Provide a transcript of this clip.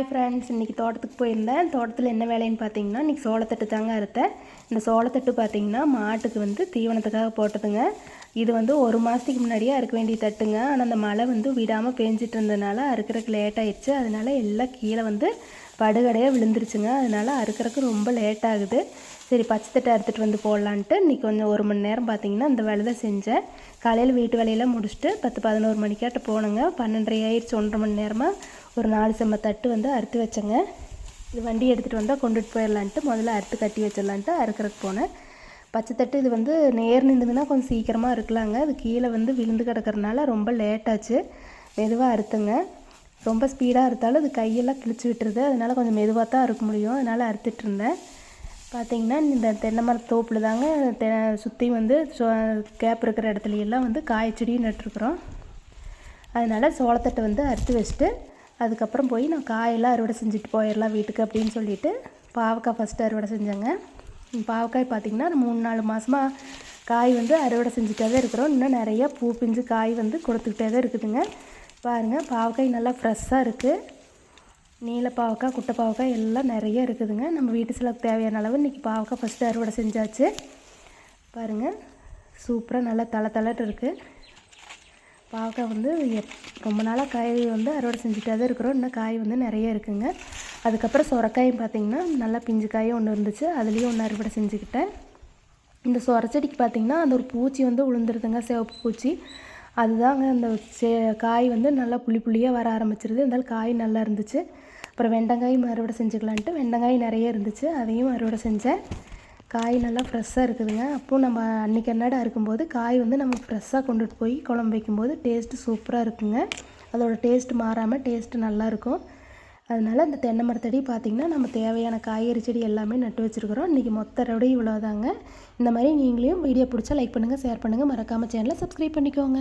Hi friends இன்றைக்கி தோட்டத்துக்கு போயிருந்தேன். தோட்டத்தில் என்ன வேலைன்னு பார்த்தீங்கன்னா இன்றைக்கி சோளத்தட்டு தாங்க அறுத்தேன். இந்த சோளத்தட்டு பார்த்தீங்கன்னா மாட்டுக்கு வந்து தீவனத்துக்காக போட்டதுங்க. இது வந்து ஒரு மாதத்துக்கு முன்னாடியே அறுக்க வேண்டிய தட்டுங்க. ஆனால் அந்த மழை வந்து விடாமல் பேஞ்சிட்டு இருந்ததுனால அறுக்கிறதுக்கு லேட் ஆயிடுச்சு. அதனால எல்லாம் கீழே வந்து படுகடையாக விழுந்துருச்சுங்க. அதனால் அறுக்கிறதுக்கு ரொம்ப லேட் ஆகுது. சரி பச்சை தட்டை அறுத்துட்டு வந்து போடலான்ட்டு இன்றைக்கி கொஞ்சம் ஒரு மணி நேரம் பார்த்தீங்கன்னா இந்த வேலை தான் செஞ்சேன். காலையில் வீட்டு வேலையெல்லாம் முடிச்சுட்டு பத்து பதினோரு மணிக்காட்ட போனேங்க. பன்னெண்டரை ஆயிடுச்சு ஒன்றரை மணி நேரமாக ஒரு நாலு செம்ம தட்டு வந்து அறுத்து வச்சேங்க. இது வண்டி எடுத்துகிட்டு வந்தால் கொண்டுட்டு போயிடலான்ட்டு முதல்ல அறுத்து கட்டி வச்சிடலான்ட்டு அறுக்கிறதுக்கு போனேன். பச்சை தட்டு இது வந்து நேர் நின்றுதுன்னா கொஞ்சம் சீக்கிரமாக இருக்கலாங்க அது கீழே வந்து விழுந்து கிடக்கறனால ரொம்ப லேட்டாச்சு மெதுவாக அறுத்துங்க. ரொம்ப ஸ்பீடாக அறுத்தாலும் அது கையெல்லாம் கிழிச்சு விட்டுருது. அதனால் கொஞ்சம் மெதுவாக தான் அறுக்க முடியும். அதனால் அறுத்துட்டு இருந்தேன். பார்த்தீங்கன்னா இந்த தென்னை மர தோப்பில் தாங்க தெ சுற்றி வந்து சோ கேப் இருக்கிற இடத்துலையெல்லாம் வந்து காய்ச்செடியும் நட்டுருக்குறோம். அதனால் சோளத்தட்டை வந்து அறுத்து வச்சுட்டு அதுக்கப்புறம் போய் நான் காயெல்லாம் அறுவடை செஞ்சுட்டு போயிடலாம் வீட்டுக்கு அப்படின்னு சொல்லிட்டு பாவக்காய் ஃபஸ்ட்டு அறுவடை செஞ்சேங்க. பாவக்காய் பார்த்திங்கன்னா மூணு நாலு மாதமாக காய் வந்து அறுவடை செஞ்சுட்டே தான் இருக்கிறோம். இன்னும் நிறையா பூ பிஞ்சு காய் வந்து கொடுத்துக்கிட்டே தான் இருக்குதுங்க. பாருங்கள் பாவக்காய் நல்லா ஃப்ரெஷ்ஷாக இருக்குது நீல பாவக்காய் குட்டை பாவக்காய் எல்லாம் நிறைய இருக்குதுங்க. நம்ம வீட்டு சிலக்கு தேவையான அளவு இன்றைக்கி பாவக்காய் ஃபஸ்ட்டு அறுவடை செஞ்சாச்சு. பாருங்கள் சூப்பராக நல்லா தலை தலட்டு இருக்குது பாவக்காய் வந்து ரொம்ப நாளாக காய் வந்து அறுவடை செஞ்சுட்டே தான் இருக்கிறோம். இன்னும் காய் வந்து நிறைய இருக்குங்க. அதுக்கப்புறம் சொரக்காயும் பார்த்திங்கன்னா நல்லா பிஞ்சு காயும் ஒன்று இருந்துச்சு. அதுலேயும் ஒன்று அறுவடை செஞ்சுக்கிட்டேன். இந்த சொரச்செடிக்கு பார்த்திங்கன்னா அந்த ஒரு பூச்சி வந்து உளுந்துருதுங்க சிவப்பு பூச்சி. அதுதாங்க அந்த காய் வந்து நல்லா புளி புளியாக வர ஆரம்பிச்சிருது. இருந்தாலும் காய் நல்லா இருந்துச்சு. அப்புறம் வெண்டங்காயும் அறுவடை செஞ்சுக்கலான்ட்டு வெண்டங்காய் நிறைய இருந்துச்சு. அதையும் அறுவடை செஞ்சேன். காய் நல்லா ஃப்ரெஷ்ஷாக இருக்குதுங்க. அப்போது நம்ம அன்றைக்கி அன்னாட இருக்கும்போது காய் வந்து நம்ம ஃப்ரெஷ்ஷாக கொண்டுட்டு போய் குழம்பு வைக்கும்போது டேஸ்ட்டு சூப்பராக இருக்குங்க. அதோட டேஸ்ட் மாறாமல் டேஸ்ட்டு நல்லாயிருக்கும் அதனால் இந்த தென்னை மரத்தடி பார்த்திங்கன்னா நம்ம தேவையான காய்கறி செடி எல்லாமே நட்டு வச்சுருக்குறோம். இன்றைக்கி மொத்த ரவுடி இவ்வளோதாங்க இந்த மாதிரி நீங்களையும் வீடியோ பிடிச்சா லைக் பண்ணுங்கள் ஷேர் பண்ணுங்கள் மறக்காமல் சேனலை சப்ஸ்கிரைப் பண்ணிக்கோங்க.